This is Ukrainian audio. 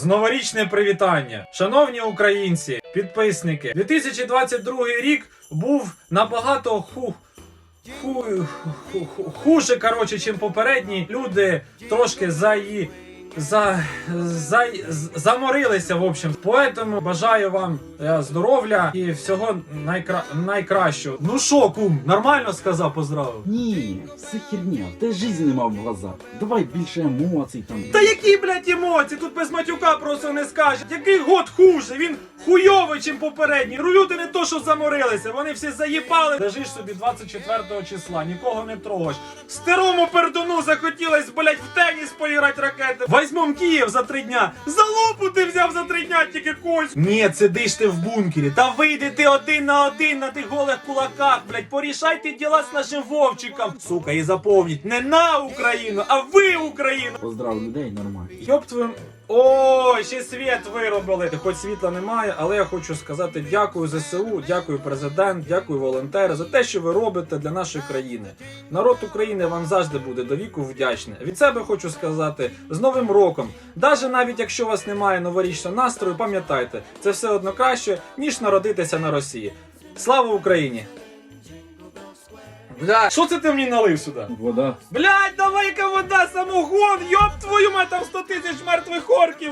З новорічне привітання. Шановні українці, підписники, 2022 рік був набагато ху. Ху, ху, ху, хуже, коротше, чим попередні. Люди трошки за її. За, за, заморилися, в общем. Поэтому бажаю вам е, здоров'я і всього найкра... найкращого. Ну що, кум, нормально сказав, поздравив. Ні, це херня, тебе жизни нема в глазах. Давай більше емоцій там. Та які, блядь, емоції? Тут без матюка просто не скажеш. Який год хуже? Він хуйовий, чим попередній. Рулюти не то, що заморилися. Вони всі заїбали. Лежиш собі 24 числа, нікого не трогаєш. Старому пердуну захотілось, блядь, в теніс поіграти ракети. Возьмем Київ за три дня. За лопу ти взяв за три дня тільки кось. Ні, сидиш ти в бункері. Та вийди ти один на один на тих голих кулаках, блять. Порішайте діла з нашим вовчиком. Сука, і заповніть не на Україну, а ви Україну. Поздрав людей нормально. Йоп твою... Ой, ще світ виробили. Хоч світла немає, але я хочу сказати дякую ЗСУ, дякую президент, дякую волонтери за те, що ви робите для нашої країни. Народ України вам завжди буде до віку вдячний. Від себе хочу сказати з Новим роком. Даже навіть якщо у вас немає новорічного настрою, пам'ятайте, це все одно краще, ніж народитися на Росії. Слава Україні! Бля, що це ти мені налив сюди? Вода. Блять, давай-ка вода, самогон, йоб твою мать, там 100 тисяч мертвих орків.